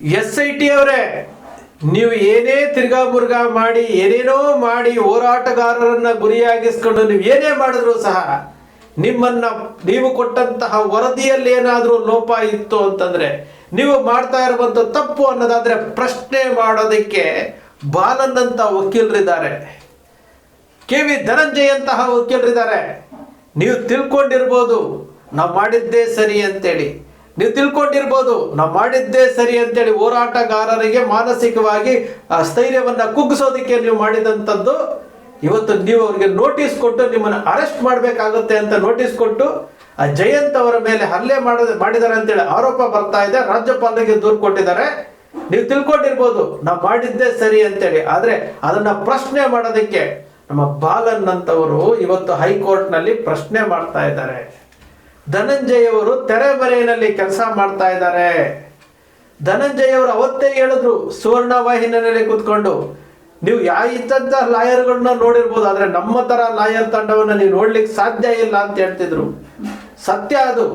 S I T ಅವರೇ, ನೀವು ಏನೇ ತಿರ್ಗಾ ಮುರ್ಗಾ ಮಾಡಿ, ಏನೇನೋ ಮಾಡಿ ಹೋರಾಟಗಾರರನ್ನ ಗುರಿಯಾಗಿಸ್ಕೊಂಡು ನೀವು ಏನೇ ಮಾಡಿದ್ರು ಸಹ ನಿಮ್ಮನ್ನ ನೀವು ಕೊಟ್ಟಂತಹ ವರದಿಯಲ್ಲಿ ಏನಾದರೂ ಲೋಪ ಇತ್ತು ಅಂತಂದ್ರೆ, ನೀವು ಮಾಡ್ತಾ ಇರುವಂತ ತಪ್ಪು ಅನ್ನೋದಾದ್ರೆ ಪ್ರಶ್ನೆ ಮಾಡೋದಕ್ಕೆ ಬಾಲನ್ನಂತ ವಕೀಲರಿದ್ದಾರೆ. ಕೆ ವಿ ಧನಂಜಯ್ ಅಂತಹ ವಕೀಲರಿದ್ದಾರೆ. ನೀವು ತಿಳ್ಕೊಂಡಿರ್ಬೋದು, ನಾವು ಮಾಡಿದ್ದೇ ಸರಿ ಅಂತೇಳಿ. ನೀವು ತಿಳ್ಕೊಂಡಿರ್ಬೋದು, ನಾವು ಮಾಡಿದ್ದೇ ಸರಿ ಅಂತೇಳಿ ಹೋರಾಟಗಾರರಿಗೆ ಮಾನಸಿಕವಾಗಿ, ಆ, ಸ್ಥೈರ್ಯವನ್ನು ಕುಗ್ಗಿಸೋದಕ್ಕೆ ನೀವು ಮಾಡಿದಂಥದ್ದು, ಇವತ್ತು ನೀವು ಅವ್ರಿಗೆ ನೋಟಿಸ್ ಕೊಟ್ಟು ನಿಮ್ಮನ್ನು ಅರೆಸ್ಟ್ ಮಾಡಬೇಕಾಗುತ್ತೆ ಅಂತ ನೋಟಿಸ್ ಕೊಟ್ಟು, ಆ ಜಯಂತ್ ಅವರ ಮೇಲೆ ಹಲ್ಲೆ ಮಾಡ, ಮಾಡಿದ್ದಾರೆ ಅಂತೇಳಿ ಆರೋಪ ಬರ್ತಾ ಇದೆ, ರಾಜ್ಯಪಾಲರಿಗೆ ದೂರು ಕೊಟ್ಟಿದ್ದಾರೆ. ನೀವು ತಿಳ್ಕೊಂಡಿರ್ಬೋದು, ನಾವು ಮಾಡಿದ್ದೇ ಸರಿ ಅಂತೇಳಿ, ಆದರೆ ಅದನ್ನ ಪ್ರಶ್ನೆ ಮಾಡೋದಕ್ಕೆ ನಮ್ಮ ಬಾಲನ್ ಅಂತವರು ಇವತ್ತು ಹೈಕೋರ್ಟ್ನಲ್ಲಿ ಪ್ರಶ್ನೆ ಮಾಡ್ತಾ ಇದ್ದಾರೆ. ಧನಂಜಯ್ ಅವರು ತೆರೆಮರೆಯಲ್ಲಿ ಕೆಲಸ ಮಾಡ್ತಾ ಇದ್ದಾರೆ. ಧನಂಜಯ್ ಅವರು ಅವತ್ತೇ ಹೇಳಿದ್ರು, ಸುವರ್ಣ ವಾಹಿನಿಯಲ್ಲಿ ಕೂತ್ಕೊಂಡು, ನೀವು ಯಾವ ಇದ್ದಂತ ಲಾಯರ್ಗಳನ್ನ ನೋಡಿರ್ಬೋದು, ಆದ್ರೆ ನಮ್ಮ ತರ ಲಾಯರ್ ತಂಡವನ್ನ ನೀವು ನೋಡ್ಲಿಕ್ಕೆ ಸಾಧ್ಯ ಇಲ್ಲ ಅಂತ ಹೇಳ್ತಿದ್ರು. ಸತ್ಯ ಅದು.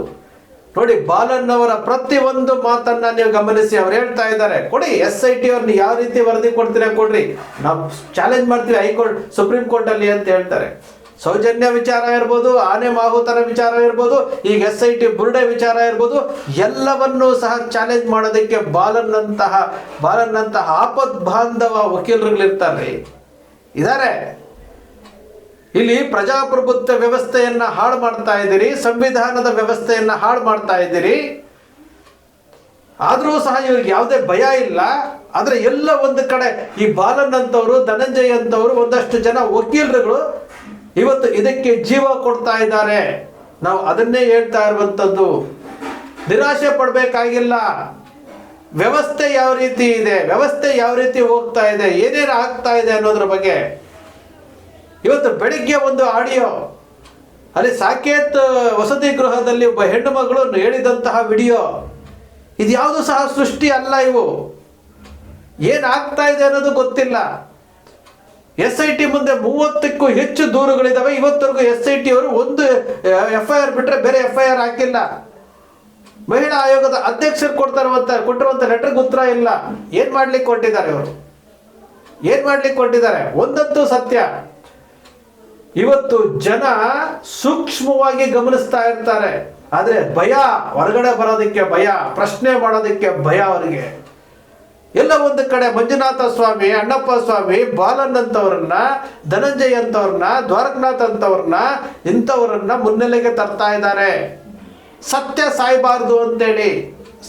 ನೋಡಿ ಬಾಲನ್ ಅವರ ಪ್ರತಿ ಒಂದು ಮಾತನ್ನ ನೀವು ಗಮನಿಸಿ, ಅವ್ರು ಹೇಳ್ತಾ ಇದ್ದಾರೆ. ಕೊಡಿ, ಎಸ್ ಐ ಟಿ ಅವ್ರನ್ನ ಯಾವ ರೀತಿ ವರದಿ ಕೊಡ್ತೀರಾ ಕೊಡ್ರಿ. ನಾವು ಚಾಲೆಂಜ್ ಮಾಡ್ತೀವಿ ಹೈಕೋರ್ಟ್, ಸುಪ್ರೀಂ ಕೋರ್ಟ್ ಅಲ್ಲಿ ಅಂತ ಹೇಳ್ತಾರೆ. ಸೌಜನ್ಯ ವಿಚಾರ ಇರ್ಬೋದು, ಆನೆ ಮಾಹುತರ ವಿಚಾರ ಇರ್ಬೋದು ಈಗ ಎಸ್ ಐ ಟಿ ಬುರ್ಡೆ ವಿಚಾರ ಇರ್ಬೋದು, ಎಲ್ಲವನ್ನೂ ಸಹ ಚಾಲೆಂಜ್ ಮಾಡೋದಕ್ಕೆ ಬಾಲನ್ನಂತಹ ಬಾಲನ್ನಂತಹ ಆಪದ್ ಬಾಂಧವ ವಕೀಲರುಗಳಿರ್ತಾರೆ. ಇದ್ದಾರೆ ಇಲ್ಲಿ ಪ್ರಜಾಪ್ರಭುತ್ವ ವ್ಯವಸ್ಥೆಯನ್ನ ಹಾಳು ಮಾಡ್ತಾ ಇದ್ದೀರಿ, ಸಂವಿಧಾನದ ವ್ಯವಸ್ಥೆಯನ್ನ ಹಾಳು ಮಾಡ್ತಾ ಇದ್ದೀರಿ. ಆದರೂ ಸಹ ಇವ್ರಿಗೆ ಯಾವುದೇ ಭಯ ಇಲ್ಲ. ಆದರೆ ಎಲ್ಲ ಒಂದು ಕಡೆ ಈ ಬಾಲನ್ ಅಂತವರು, ಧನಂಜಯ್ ಅಂತವರು ಒಂದಷ್ಟು ಜನ ವಕೀಲರುಗಳು ಇವತ್ತು ಇದಕ್ಕೆ ಜೀವ ಕೊಡ್ತಾ ಇದ್ದಾರೆ. ನಾವು ಅದನ್ನೇ ಹೇಳ್ತಾ ಇರುವಂಥದ್ದು. ನಿರಾಶೆ ಪಡಬೇಕಾಗಿಲ್ಲ. ವ್ಯವಸ್ಥೆ ಯಾವ ರೀತಿ ಇದೆ? ವ್ಯವಸ್ಥೆ ಯಾವ ರೀತಿ ಹೋಗ್ತಾ ಇದೆ? ಏನೇನು ಆಗ್ತಾ ಇದೆ ಅನ್ನೋದ್ರ ಬಗ್ಗೆ. ಇವತ್ತು ಬೆಳಿಗ್ಗೆ ಒಂದು ಆಡಿಯೋ. ಅಲ್ಲಿ ಸಾಕೇತ್ ವಸತಿ ಗೃಹದಲ್ಲಿ ಒಬ್ಬ ಹೆಣ್ಣು ಮಗಳು ಹೇಳಿದಂತಹ ವಿಡಿಯೋ. ಇದು ಯಾವುದು ಸಹ ಸೃಷ್ಟಿ ಅಲ್ಲ ಇವು. ಏನಾಗ್ತಾ ಇದೆ ಅನ್ನೋದು ಗೊತ್ತಿಲ್ಲ. ಎಸ್ ಐ ಟಿ ಮುಂದೆ ಮೂವತ್ತಕ್ಕೂ ಹೆಚ್ಚು ದೂರುಗಳಿದ್ದಾವೆ ಇವತ್ತರೆಗೂ ಎಸ್ ಐ ಟಿ ಅವರು ಒಂದು ಎಫ್ ಐ ಆರ್ ಬಿಟ್ರೆ ಬೇರೆ ಎಫ್ ಐ ಆರ್ ಹಾಕಿಲ್ಲ. ಮಹಿಳಾ ಆಯೋಗದ ಅಧ್ಯಕ್ಷರು ಕೊಡ್ತಾರಂತ, ಕೊಟ್ಟಿರುವಂತ ಲೆಟರ್ ಉತ್ತರ ಇಲ್ಲ. ಏನ್ ಮಾಡ್ಲಿಕ್ಕೆ ಕೊಟ್ಟಿದ್ದಾರೆ ಅವರು? ಏನ್ ಮಾಡ್ಲಿಕ್ಕೆ ಕೊಟ್ಟಿದ್ದಾರೆ ಒಂದಂತೂ ಸತ್ಯ. ಇವತ್ತು ಜನ ಸೂಕ್ಷ್ಮವಾಗಿ ಗಮನಿಸ್ತಾ ಇರ್ತಾರೆ. ಆದ್ರೆ ಭಯ, ಹೊರಗಡೆ ಬರೋದಕ್ಕೆ ಭಯ, ಪ್ರಶ್ನೆ ಮಾಡೋದಕ್ಕೆ ಭಯ ಅವರಿಗೆ. ಎಲ್ಲ ಒಂದು ಕಡೆ ಮಂಜುನಾಥ ಸ್ವಾಮಿ, ಅಣ್ಣಪ್ಪ ಸ್ವಾಮಿ, ಬಾಲನ್ ಅಂತವ್ರನ್ನ, ಧನಂಜಯ ಅಂತವ್ರನ್ನ, ದ್ವಾರಕನಾಥ್ ಅಂತವ್ರನ್ನ, ಇಂಥವ್ರನ್ನ ಮುನ್ನೆಲೆಗೆ ತರ್ತಾ ಇದ್ದಾರೆ. ಸತ್ಯ ಸಾಯಬಾರ್ದು ಅಂತೇಳಿ,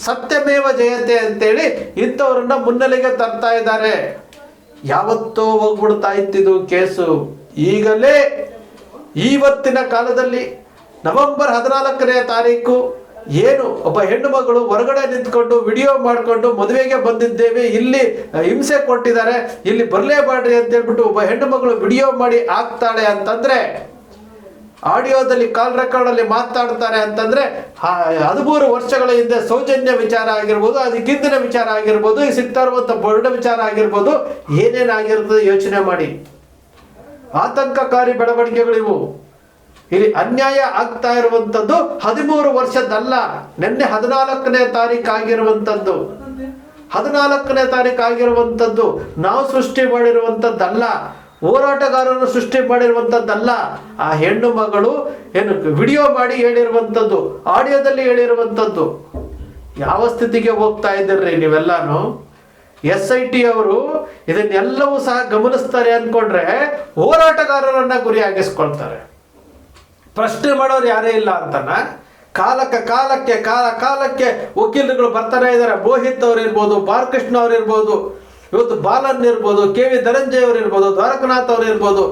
ಸತ್ಯಮೇವ ಜಯತೆ ಅಂತೇಳಿ ಇಂಥವ್ರನ್ನ ಮುನ್ನೆಲೆಗೆ ತರ್ತಾ ಇದ್ದಾರೆ. ಯಾವತ್ತೋ ಹೋಗ್ಬಿಡ್ತಾ ಇತ್ತಿದು ಕೇಸು. ಈಗಲೇ ಇವತ್ತಿನ ಕಾಲದಲ್ಲಿ ನವೆಂಬರ್ ಹದಿನಾಲ್ಕನೇ ತಾರೀಕು ಏನು, ಒಬ್ಬ ಹೆಣ್ಣು ಮಗಳು ಹೊರಗಡೆ ನಿಂತ್ಕೊಂಡು ವಿಡಿಯೋ ಮಾಡಿಕೊಂಡು ಮದುವೆಗೆ ಬಂದಿದ್ದೇವೆ, ಇಲ್ಲಿ ಹಿಂಸೆ ಕೊಟ್ಟಿದ್ದಾರೆ, ಇಲ್ಲಿ ಬರಲೇಬಾಡ್ರಿ ಅಂತ ಹೇಳ್ಬಿಟ್ಟು ಒಬ್ಬ ಹೆಣ್ಣು ಮಗಳು ವಿಡಿಯೋ ಮಾಡಿ ಹಾಕ್ತಾಳೆ ಅಂತಂದ್ರೆ, ಆಡಿಯೋದಲ್ಲಿ ಕಾಲ್ ರೆಕಾರ್ಡ್ ಅಲ್ಲಿ ಮಾತಾಡ್ತಾರೆ ಅಂತಂದ್ರೆ ಹದಿಮೂರು ವರ್ಷಗಳ ಹಿಂದೆ ಸೌಜನ್ಯ ವಿಚಾರ ಆಗಿರ್ಬೋದು, ಅದಕ್ಕಿಂದಿನ ವಿಚಾರ ಆಗಿರ್ಬೋದು, ಈ ಸಿಗ್ತಾ ಇರುವಂತ ಬರ್ಡ ವಿಚಾರ ಆಗಿರ್ಬೋದು, ಏನೇನಾಗಿರ್ತದೆ ಯೋಚನೆ ಮಾಡಿ. ಆತಂಕಕಾರಿ ಬೆಳವಣಿಗೆಗಳಿವು. ಇಲ್ಲಿ ಅನ್ಯಾಯ ಆಗ್ತಾ ಇರುವಂತದ್ದು ಹದಿಮೂರು ವರ್ಷದ್ದಲ್ಲ ನಿನ್ನೆ ಹದಿನಾಲ್ಕನೇ ತಾರೀಕು ಆಗಿರುವಂತದ್ದು ಹದಿನಾಲ್ಕನೇ ತಾರೀಕು ಆಗಿರುವಂತದ್ದು ನಾವು ಸೃಷ್ಟಿ ಮಾಡಿರುವಂತದ್ದಲ್ಲ ಹೋರಾಟಗಾರರು ಸೃಷ್ಟಿ ಮಾಡಿರುವಂತದ್ದಲ್ಲ ಆ ಹೆಣ್ಣು ಮಗಳು ಏನು ವಿಡಿಯೋ ಮಾಡಿ ಹೇಳಿರುವಂತದ್ದು ಆಡಿಯೋದಲ್ಲಿ ಹೇಳಿರುವಂತದ್ದು ಯಾವ ಸ್ಥಿತಿಗೆ ಹೋಗ್ತಾ ಇದ್ದೀರಿ ನೀವೆಲ್ಲಾನು? ಎಸ್ ಐ ಟಿ ಅವರು ಇದನ್ನೆಲ್ಲವೂ ಸಹ ಗಮನಿಸ್ತಾರೆ ಅನ್ಕೊಂಡ್ರೆ ಹೋರಾಟಗಾರರನ್ನ ಗುರಿಯಾಗಿಸ್ಕೊಳ್ತಾರೆ. ಪ್ರಶ್ನೆ ಮಾಡೋರು ಯಾರೇ ಇಲ್ಲ ಅಂತನ, ಕಾಲಕ್ಕೆ ಕಾಲಕ್ಕೆ, ಕಾಲ ಕಾಲಕ್ಕೆ ವಕೀಲರುಗಳು ಬರ್ತಾನೆ ಇದ್ದಾರೆ. ಮೋಹಿತ್ ಅವ್ರು ಇರ್ಬೋದು ಬಾಲಕೃಷ್ಣ ಅವ್ರು ಇರ್ಬೋದು ಇವತ್ತು ಬಾಲನ್ ಇರ್ಬೋದು ಕೆ ವಿ ಧನಂಜಯ್ ಅವ್ರು ಇರ್ಬೋದು ದ್ವಾರಕನಾಥ್ ಅವ್ರು ಇರ್ಬೋದು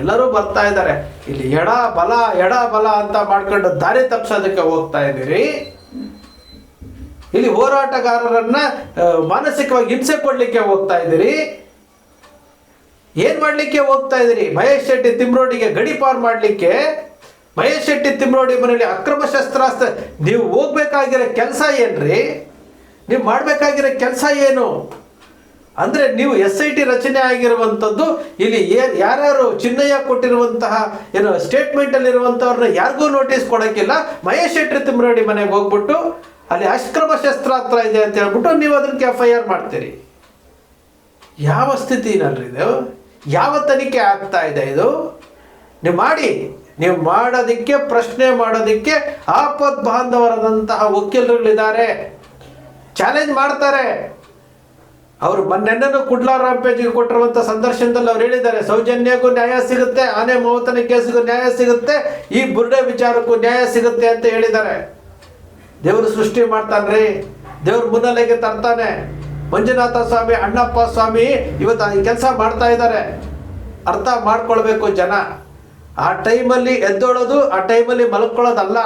ಎಲ್ಲರೂ ಬರ್ತಾ ಇದ್ದಾರೆ. ಇಲ್ಲಿ ಎಡ ಬಲ ಎಡ ಬಲ ಅಂತ ಮಾಡ್ಕೊಂಡು ದಾರಿ ತಪ್ಪಿಸೋದಕ್ಕೆ ಹೋಗ್ತಾ ಇದ್ದೀರಿ. ಇಲ್ಲಿ ಹೋರಾಟಗಾರರನ್ನ ಮಾನಸಿಕವಾಗಿ ಹಿಂಸೆ ಕೊಡ್ಲಿಕ್ಕೆ ಹೋಗ್ತಾ ಇದ್ದೀರಿ. ಏನ್ ಮಾಡ್ಲಿಕ್ಕೆ ಹೋಗ್ತಾ ಇದ್ದೀರಿ? ಮಹೇಶ್ ಶೆಟ್ಟಿ ತಿಮ್ರೋಡಿಗೆ ಗಡಿಪಾರ್ ಮಾಡ್ಲಿಕ್ಕೆ ಮಹೇಶ್ ಶೆಟ್ಟಿ ತಿಮ್ರೋಡಿ ಮನೆಯಲ್ಲಿ ಅಕ್ರಮ ಶಸ್ತ್ರಾಸ್ತ್ರ, ನೀವು ಹೋಗ್ಬೇಕಾಗಿರೋ ಕೆಲಸ ಏನ್ರಿ? ನೀವು ಮಾಡಬೇಕಾಗಿರೋ ಕೆಲಸ ಏನು? ಅಂದರೆ ನೀವು ಎಸ್ ಐ ಟಿ ರಚನೆ ಆಗಿರುವಂಥದ್ದು, ಇಲ್ಲಿ ಯಾರ್ಯಾರು ಚಿನ್ನಯ್ಯ ಕೊಟ್ಟಿರುವಂತಹ, ಏನು ಸ್ಟೇಟ್ಮೆಂಟಲ್ಲಿರುವಂಥವ್ರನ್ನ ಯಾರಿಗೂ ನೋಟಿಸ್ ಕೊಡೋಕ್ಕಿಲ್ಲ. ಮಹೇಶ್ ಶೆಟ್ಟಿ ತಿಮ್ರೋಡಿ ಮನೆಗೆ ಹೋಗ್ಬಿಟ್ಟು, ಅಲ್ಲಿ ಅಕ್ರಮ ಶಸ್ತ್ರಾಸ್ತ್ರ ಇದೆ ಅಂತ ಹೇಳ್ಬಿಟ್ಟು ನೀವು ಅದಕ್ಕೆ ಎಫ್ ಐ ಆರ್ ಮಾಡ್ತೀರಿ. ಯಾವ ಸ್ಥಿತಿನಲ್ರಿ ಇದು ಯಾವ ತನಿಖೆ ಆಗ್ತಾ ಇದೆ ಇದು? ನೀವು ಮಾಡಿ. ನೀವು ಮಾಡೋದಕ್ಕೆ, ಪ್ರಶ್ನೆ ಮಾಡೋದಕ್ಕೆ ಆಪತ್ ಬಾಂಧವರಾದಂತಹ ವಕೀಲರುಗಳಿದ್ದಾರೆ. ಚಾಲೆಂಜ್ ಮಾಡ್ತಾರೆ. ಅವರು ಮೊನ್ನೆನ್ನೂ ಕುಡ್ಲಾ ರಾಂಪೇಜ್ಗೆ ಕೊಟ್ಟಿರುವಂಥ ಸಂದರ್ಶನದಲ್ಲಿ ಅವ್ರು ಹೇಳಿದ್ದಾರೆ, ಸೌಜನ್ಯಕ್ಕೂ ನ್ಯಾಯ ಸಿಗುತ್ತೆ, ಆನೆ ಮೋಹತನ ಕೇಸಿಗೂ ನ್ಯಾಯ ಸಿಗುತ್ತೆ, ಈ ಬುರ್ಡೆ ವಿಚಾರಕ್ಕೂ ನ್ಯಾಯ ಸಿಗುತ್ತೆ ಅಂತ ಹೇಳಿದ್ದಾರೆ. ದೇವರು ಸೃಷ್ಟಿ ಮಾಡ್ತಾನ್ರಿ. ದೇವ್ರ ಮುನ್ನಲೆಗೆ ತರ್ತಾನೆ. ಮಂಜುನಾಥ ಸ್ವಾಮಿ, ಅಣ್ಣಪ್ಪ ಸ್ವಾಮಿ ಇವತ್ತು ಕೆಲಸ ಮಾಡ್ತಾ ಇದ್ದಾರೆ. ಅರ್ಥ ಮಾಡ್ಕೊಳ್ಬೇಕು ಜನ. ಆ ಟೈಮಲ್ಲಿ ಎದ್ದೋಳೋದು, ಆ ಟೈಮಲ್ಲಿ ಮಲ್ಕೊಳ್ಳೋದಲ್ಲ.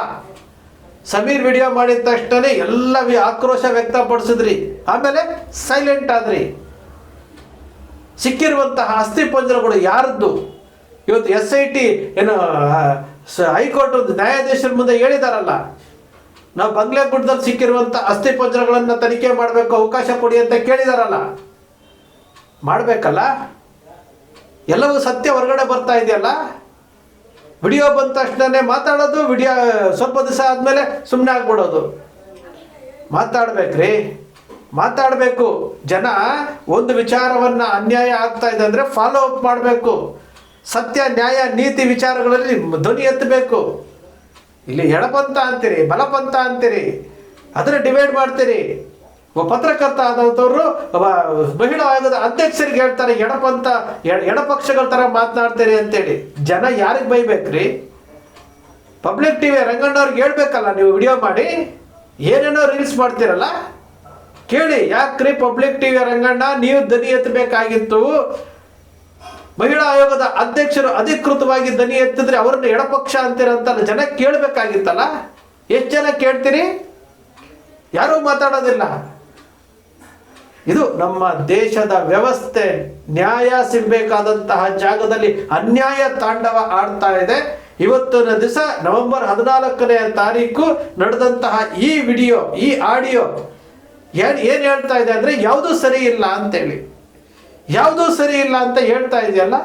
ಸಮೀರ್ ವಿಡಿಯೋ ಮಾಡಿದ ತಕ್ಷಣ ಎಲ್ಲ ಆಕ್ರೋಶ ವ್ಯಕ್ತಪಡಿಸಿದ್ರಿ. ಆಮೇಲೆ ಸೈಲೆಂಟ್ ಆದ್ರಿ. ಸಿಕ್ಕಿರುವಂತಹ ಅಸ್ಥಿಪಂಜರಗಳು ಯಾರದ್ದು ಇವತ್ತು ಎಸ್ ಐ ಟಿ, ಏನು ಹೈಕೋರ್ಟ್ ನ್ಯಾಯಾಧೀಶರ ಮುಂದೆ ಹೇಳಿದಾರಲ್ಲ. ನಾವು ಬಂಗ್ಲೆ ಗುಡ್ಡದಲ್ಲಿ ಅಸ್ಥಿ ಅಸ್ಥಿಪಂಜರಗಳನ್ನು ತನಿಖೆ ಮಾಡಬೇಕು ಅವಕಾಶ ಕೊಡಿ ಅಂತ ಕೇಳಿದಾರಲ್ಲ. ಮಾಡಬೇಕಲ್ಲ? ಎಲ್ಲವೂ ಸತ್ಯ ಹೊರಗಡೆ ಬರ್ತಾ ಇದೆಯಲ್ಲ? ವಿಡಿಯೋ ಬಂದ ತಕ್ಷಣನೇ ಮಾತಾಡೋದು, ವಿಡಿಯೋ ಸ್ವಲ್ಪ ದಿವಸ ಆದಮೇಲೆ ಸುಮ್ಮನೆ ಆಗ್ಬಿಡೋದು. ಮಾತಾಡ್ಬೇಕ್ರಿ. ಮಾತಾಡಬೇಕು. ಜನ ಒಂದು ವಿಚಾರವನ್ನ ಅನ್ಯಾಯ ಆಗ್ತಾ ಇದೆ ಅಂದರೆ ಫಾಲೋ ಅಪ್ ಮಾಡಬೇಕು. ಸತ್ಯ, ನ್ಯಾಯ, ನೀತಿ ವಿಚಾರಗಳಲ್ಲಿ ಧ್ವನಿ ಎತ್ತಬೇಕು. ಇಲ್ಲಿ ಎಡಪಂತ ಅಂತೀರಿ ಬಲಪಂತ ಅಂತೀರಿ. ಅದನ್ನ ಡಿವೈಡ್ ಮಾಡ್ತೀರಿ. ಒಬ್ಬ ಪತ್ರಕರ್ತ ಆದಂಥವ್ರು ಮಹಿಳಾ ಆಯೋಗದ ಅಧ್ಯಕ್ಷರಿಗೆ ಹೇಳ್ತಾರೆ ಎಡಪಂಥ ಎಡ- ಎಡಪಕ್ಷಗಳ ಥರ ಮಾತನಾಡ್ತೀರಿ ಅಂತೇಳಿ. ಜನ ಯಾರಿಗೆ ಬೈಬೇಕ್ರಿ? ಪಬ್ಲಿಕ್ ಟಿವಿ ರಂಗಣ್ಣವ್ರಿಗೆ ಹೇಳ್ಬೇಕಲ್ಲ, ನೀವು ವಿಡಿಯೋ ಮಾಡಿ, ಏನೇನೋ ರೀಲ್ಸ್ ಮಾಡ್ತೀರಲ್ಲ, ಕೇಳಿ, ಯಾಕ್ರಿ ಪಬ್ಲಿಕ್ ಟಿವಿ ರಂಗಣ್ಣ, ನೀವು ದನಿ ಎತ್ತಬೇಕಾಗಿತ್ತು ಮಹಿಳಾ ಆಯೋಗದ ಅಧ್ಯಕ್ಷರು ಅಧಿಕೃತವಾಗಿ ದನಿ ಎತ್ತಿದ್ರೆ ಅವ್ರನ್ನ ಎಡಪಕ್ಷ ಅಂತೀರಂತ ಜನ ಕೇಳಬೇಕಾಗಿತ್ತಲ್ಲ? ಎಷ್ಟು ಜನ ಕೇಳ್ತೀರಿ? ಯಾರೂ ಮಾತಾಡೋದಿಲ್ಲ. ಇದು ನಮ್ಮ ದೇಶದ ವ್ಯವಸ್ಥೆ. ನ್ಯಾಯ ಸಿಗಬೇಕಾದಂತಹ ಜಾಗದಲ್ಲಿ ಅನ್ಯಾಯ ತಾಂಡವ ಆಡ್ತಾ ಇದೆ. ಇವತ್ತಿನ ದಿವಸ ನವೆಂಬರ್ ಹದಿನಾಲ್ಕನೇ ತಾರೀಕು ನಡೆದಂತಹ ಈ ವಿಡಿಯೋ, ಈ ಆಡಿಯೋ ಏನ್ ಏನ್ ಹೇಳ್ತಾ ಇದೆ ಅಂದ್ರೆ ಯಾವುದು ಸರಿ ಇಲ್ಲ ಅಂತೇಳಿ. ಯಾವುದೂ ಸರಿ ಇಲ್ಲ ಅಂತ ಹೇಳ್ತಾ ಇದೆಯಲ್ಲ?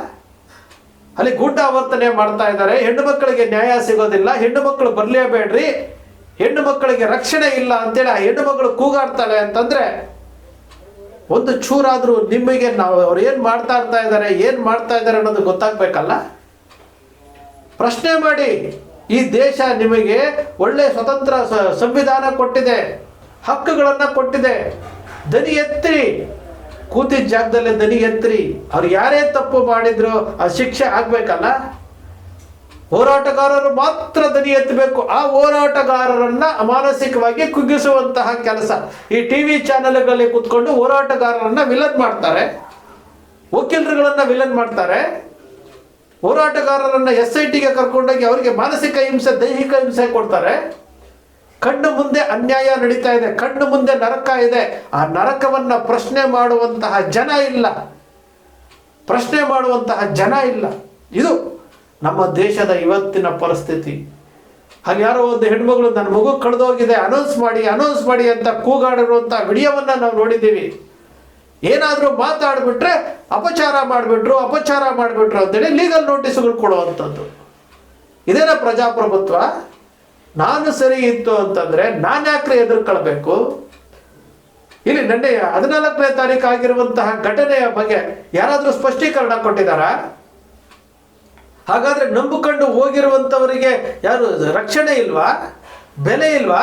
ಅಲ್ಲಿ ಗೂಢಾವರ್ತನೆ ಮಾಡ್ತಾ ಇದ್ದಾರೆ. ಹೆಣ್ಣು ಮಕ್ಕಳಿಗೆ ನ್ಯಾಯ ಸಿಗೋದಿಲ್ಲ, ಹೆಣ್ಣು ಮಕ್ಕಳು ಬರಲೇಬೇಡ್ರಿ, ಹೆಣ್ಣು ಮಕ್ಕಳಿಗೆ ರಕ್ಷಣೆ ಇಲ್ಲ ಅಂತೇಳಿ ಆ ಹೆಣ್ಣು ಮಕ್ಕಳು ಕೂಗಾಡ್ತಾಳೆ ಅಂತಂದ್ರೆ ಒಂದು ಚೂರಾದರೂ ನಿಮಗೆ ನಾವು ಅವ್ರು ಏನು ಮಾಡ್ತಾ ಇರ್ತಾ ಇದ್ದಾರೆ, ಏನು ಮಾಡ್ತಾ ಇದ್ದಾರೆ ಅನ್ನೋದು ಗೊತ್ತಾಗ್ಬೇಕಲ್ಲ? ಪ್ರಶ್ನೆ ಮಾಡಿ, ಈ ದೇಶ ನಿಮಗೆ ಒಳ್ಳೆ ಸ್ವತಂತ್ರ ಸಂವಿಧಾನ ಕೊಟ್ಟಿದೆ, ಹಕ್ಕುಗಳನ್ನು ಕೊಟ್ಟಿದೆ. ದನಿ ಎತ್ತಿರಿ ಕೂತಿದ್ದ ಜಾಗದಲ್ಲೇ ದನಿ ಎತ್ತಿರಿ ಅವ್ರು ಯಾರೇ ತಪ್ಪು ಮಾಡಿದ್ರು, ಆ ಶಿಕ್ಷೆ ಆಗ್ಬೇಕಲ್ಲ? ಹೋರಾಟಗಾರರು ಮಾತ್ರ ದನಿ ಎತ್ತಬೇಕು. ಆ ಹೋರಾಟಗಾರರನ್ನ ಮಾನಸಿಕವಾಗಿ ಕುಗ್ಗಿಸುವಂತಹ ಕೆಲಸ ಈ ಟಿ ವಿ ಚಾನೆಲ್ಗಳಲ್ಲಿ ಕುತ್ಕೊಂಡು ಹೋರಾಟಗಾರರನ್ನ ವಿಲನ್ ಮಾಡ್ತಾರೆ. ವಕೀಲರುಗಳನ್ನ ವಿಲನ್ ಮಾಡ್ತಾರೆ. ಹೋರಾಟಗಾರರನ್ನ ಎಸ್ ಐ ಟಿಗೆ ಕರ್ಕೊಂಡೋಗಿ ಅವರಿಗೆ ಮಾನಸಿಕ ಹಿಂಸೆ, ದೈಹಿಕ ಹಿಂಸೆ ಕೊಡ್ತಾರೆ. ಕಣ್ಣು ಮುಂದೆ ಅನ್ಯಾಯ ನಡೀತಾ ಇದೆ, ಕಣ್ಣು ಮುಂದೆ ನರಕ ಇದೆ. ಆ ನರಕವನ್ನ ಪ್ರಶ್ನೆ ಮಾಡುವಂತಹ ಜನ ಇಲ್ಲ. ಪ್ರಶ್ನೆ ಮಾಡುವಂತಹ ಜನ ಇಲ್ಲ. ಇದು ನಮ್ಮ ದೇಶದ ಇವತ್ತಿನ ಪರಿಸ್ಥಿತಿ. ಅಲ್ಲಿ ಯಾರೋ ಒಂದು ಹೆಣ್ಮಗಳು ನನ್ನ ಮಗು ಕಳೆದೋಗಿದೆ ಅನೌನ್ಸ್ ಮಾಡಿ ಅನೌನ್ಸ್ ಮಾಡಿ ಅಂತ ಕೂಗಾಡಿರುವಂಥ ವಿಡಿಯೋವನ್ನ ನಾವು ನೋಡಿದ್ದೀವಿ. ಏನಾದರೂ ಮಾತಾಡಿಬಿಟ್ರೆ ಅಪಚಾರ ಮಾಡಿಬಿಟ್ರು ಅಪಚಾರ ಮಾಡಿಬಿಟ್ರು ಅಂತೇಳಿ ಲೀಗಲ್ ನೋಟಿಸ್ಗಳು ಕೊಡುವಂಥದ್ದು. ಇದೇನ ಪ್ರಜಾಪ್ರಭುತ್ವ? ನಾನು ಸರಿ ಇತ್ತು ಅಂತಂದ್ರೆ ನಾನು ಯಾಕ್ರೆ ಎದುರ್ಕೊಳ್ಬೇಕು? ಇಲ್ಲಿ ನೆನ್ನೆ ಹದಿನಾಲ್ಕನೇ ತಾರೀಕು ಆಗಿರುವಂತಹ ಘಟನೆಯ ಬಗ್ಗೆ ಯಾರಾದರೂ ಸ್ಪಷ್ಟೀಕರಣ ಕೊಟ್ಟಿದ್ದಾರಾ? ಹಾಗಾದ್ರೆ ನಂಬಿಕೊಂಡು ಹೋಗಿರುವಂಥವರಿಗೆ ಯಾರು ರಕ್ಷಣೆ ಇಲ್ವಾ? ಬೆಲೆ ಇಲ್ವಾ?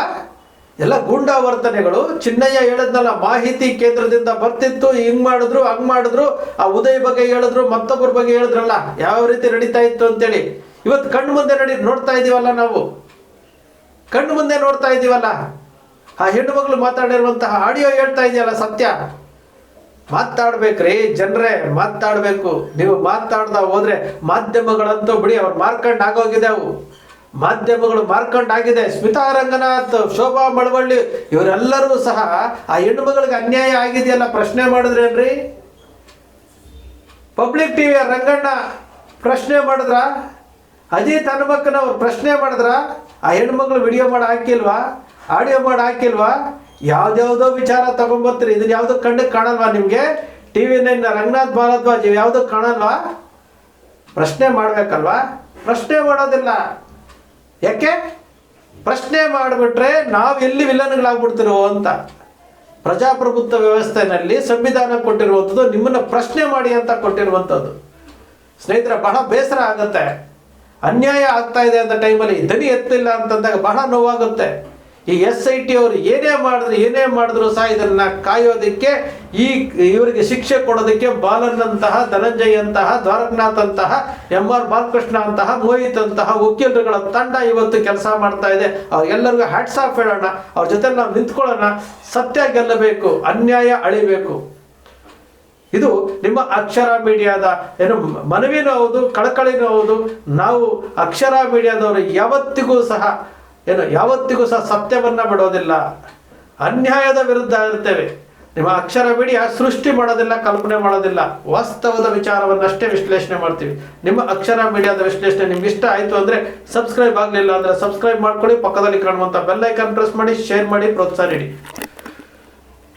ಎಲ್ಲ ಗೂಂಡಾವರ್ತನೆಗಳು ಚಿನ್ನಯ್ಯ ಹೇಳದ್ನಲ್ಲ, ಮಾಹಿತಿ ಕೇಂದ್ರದಿಂದ ಬರ್ತಿತ್ತು, ಹಿಂಗ್ ಮಾಡಿದ್ರು, ಹಂಗ್ ಮಾಡಿದ್ರು, ಆ ಉದಯ ಬಗ್ಗೆ ಹೇಳಿದ್ರು, ಮತ್ತೊಬ್ಬರ ಬಗ್ಗೆ ಹೇಳಿದ್ರಲ್ಲ, ಯಾವ ರೀತಿ ನಡೀತಾ ಇತ್ತು ಅಂತೇಳಿ. ಇವತ್ತು ಕಣ್ಣು ಮುಂದೆ ನಡಿ, ನೋಡ್ತಾ ಇದೀವಲ್ಲ ನಾವು. ಕಣ್ಣು ಮುಂದೆ ನೋಡ್ತಾ ಇದೀವಲ್ಲ. ಆ ಹೆಣ್ಣು ಮಗಳು ಮಾತಾಡಿರುವಂತಹ ಆಡಿಯೋ ಹೇಳ್ತಾ ಇದೆಯಲ್ಲ ಸತ್ಯ. ಮಾತಾಡ್ಬೇಕ್ರಿ ಜನರೇ, ಮಾತಾಡ್ಬೇಕು. ನೀವು ಮಾತಾಡ್ದ ಹೋದ್ರೆ ಮಾಧ್ಯಮಗಳಂತೂ ಬಿಡಿ, ಅವ್ರು ಮಾರ್ಕಂಡ್ ಆಗೋಗಿದೆ ಅವು. ಮಾಧ್ಯಮಗಳು ಮಾರ್ಕಂಡ್ ಆಗಿದೆ. ಸ್ಮಿತಾ ರಂಗನಾಥ್, ಶೋಭಾ ಮಳವಳ್ಳಿ, ಇವರೆಲ್ಲರೂ ಸಹ ಆ ಹೆಣ್ಣು ಮಗಳಿಗೆ ಅನ್ಯಾಯ ಆಗಿದೆಯಲ್ಲ, ಪ್ರಶ್ನೆ ಮಾಡಿದ್ರೇನ್ರಿ ಪಬ್ಲಿಕ್ ಟಿವಿಯ ರಂಗಣ್ಣ ಪ್ರಶ್ನೆ ಮಾಡಿದ್ರ? ಅಜಿತ್ ಹನುಮಕ್ಕನವ್ರು ಪ್ರಶ್ನೆ ಮಾಡಿದ್ರ? ಆ ಹೆಣ್ಮಗಳು ವಿಡಿಯೋ ಮಾಡಿ ಹಾಕಿಲ್ವಾ? ಆಡಿಯೋ ಮಾಡಿ ಹಾಕಿಲ್ವಾ? ಯಾವ್ದ್ಯಾವ್ದೋ ವಿಚಾರ ತಗೊಂಬರ್ತೀರಿ. ಇದನ್ನ ಯಾವ್ದು ಕಣ್ಣಿಗೆ ಕಾಣಲ್ವಾ ನಿಮಗೆ? T V nine Ranganath Bharadwaj ಯಾವ್ದು ಕಾಣಲ್ವಾ? ಪ್ರಶ್ನೆ ಮಾಡ್ಬೇಕಲ್ವಾ? ಪ್ರಶ್ನೆ ಮಾಡೋದಿಲ್ಲ. ಯಾಕೆ? ಪ್ರಶ್ನೆ ಮಾಡಿಬಿಟ್ರೆ ನಾವು ಎಲ್ಲಿ ವಿಲನ್ಗಳಾಗ್ಬಿಡ್ತಿರೋ ಅಂತ. ಪ್ರಜಾಪ್ರಭುತ್ವ ವ್ಯವಸ್ಥೆನಲ್ಲಿ ಸಂವಿಧಾನ ಕೊಟ್ಟಿರುವಂಥದ್ದು, ನಿಮ್ಮನ್ನ ಪ್ರಶ್ನೆ ಮಾಡಿ ಅಂತ ಕೊಟ್ಟಿರುವಂಥದ್ದು. ಸ್ನೇಹಿತರೆ, ಬಹಳ ಬೇಸರ ಆಗುತ್ತೆ. ಅನ್ಯಾಯ ಆಗ್ತಾ ಇದೆ ಅಂತ ಟೈಮಲ್ಲಿ ದನಿ ಎತ್ತಿಲ್ಲ ಅಂತಂದಾಗ ಬಹಳ ನೋವಾಗುತ್ತೆ. ಈ ಎಸ್ ಐ ಟಿ ಅವರು ಏನೇ ಮಾಡಿದ್ರು ಏನೇ ಮಾಡಿದ್ರು ಸಹ ಇದನ್ನ ಕಾಯೋದಕ್ಕೆ ಈ ಇವರಿಗೆ ಶಿಕ್ಷೆ ಕೊಡೋದಕ್ಕೆ ಬಾಲನ್ನಂತಹ ಧನಂಜಯ್ ಅಂತಹ ದ್ವಾರಕನಾಥ್ ಅಂತಹ ಎಂ ಆರ್ ಬಾಲಕೃಷ್ಣ ಅಂತಹ ಮೋಹಿತ್ ಅಂತಹ ವಕೀಲರುಗಳ ತಂಡ ಇವತ್ತು ಕೆಲಸ ಮಾಡ್ತಾ ಇದೆ. ಅವ್ರಿಗೆಲ್ಲರಿಗೂ ಹ್ಯಾಟ್ಸ್ ಆಫ್ ಹೇಳೋಣ. ಅವ್ರ ಜೊತೆ ನಾವು ನಿಂತ್ಕೊಳ್ಳೋಣ. ಸತ್ಯ ಗೆಲ್ಲಬೇಕು, ಅನ್ಯಾಯ ಅಳಿಬೇಕು. ಇದು ನಿಮ್ಮ ಅಕ್ಷರ ಮೀಡಿಯಾದ, ಏನು ಮನವಿನೂ ಹೌದು, ಕಳಕಳಿನೂ ಹೌದು. ನಾವು ಅಕ್ಷರ ಮೀಡಿಯಾದವರು ಯಾವತ್ತಿಗೂ ಸಹ ಏನು, ಯಾವತ್ತಿಗೂ ಸಹ ಸತ್ಯವನ್ನು ಬಿಡೋದಿಲ್ಲ ಅನ್ಯಾಯದ ವಿರುದ್ಧ ಇರ್ತೇವೆ. ನಿಮ್ಮ ಅಕ್ಷರ ಮೀಡಿಯಾ ಸೃಷ್ಟಿ ಮಾಡೋದಿಲ್ಲ, ಕಲ್ಪನೆ ಮಾಡೋದಿಲ್ಲ. ವಾಸ್ತವದ ವಿಚಾರವನ್ನಷ್ಟೇ ವಿಶ್ಲೇಷಣೆ ಮಾಡ್ತೀವಿ. ನಿಮ್ಮ ಅಕ್ಷರ ಮೀಡಿಯಾದ ವಿಶ್ಲೇಷಣೆ ನಿಮ್ಗೆ ಇಷ್ಟ ಆಯ್ತು ಅಂದ್ರೆ ಸಬ್ಸ್ಕ್ರೈಬ್ ಆಗಲಿಲ್ಲ ಅಂದ್ರೆ ಸಬ್ಸ್ಕ್ರೈಬ್ ಮಾಡ್ಕೊಳ್ಳಿ. ಪಕ್ಕದಲ್ಲಿ ಕಾಣುವಂತ ಬೆಲ್ ಐಕಾನ್ ಪ್ರೆಸ್ ಮಾಡಿ ಶೇರ್ ಮಾಡಿ, ಪ್ರೋತ್ಸಾಹ ನೀಡಿ.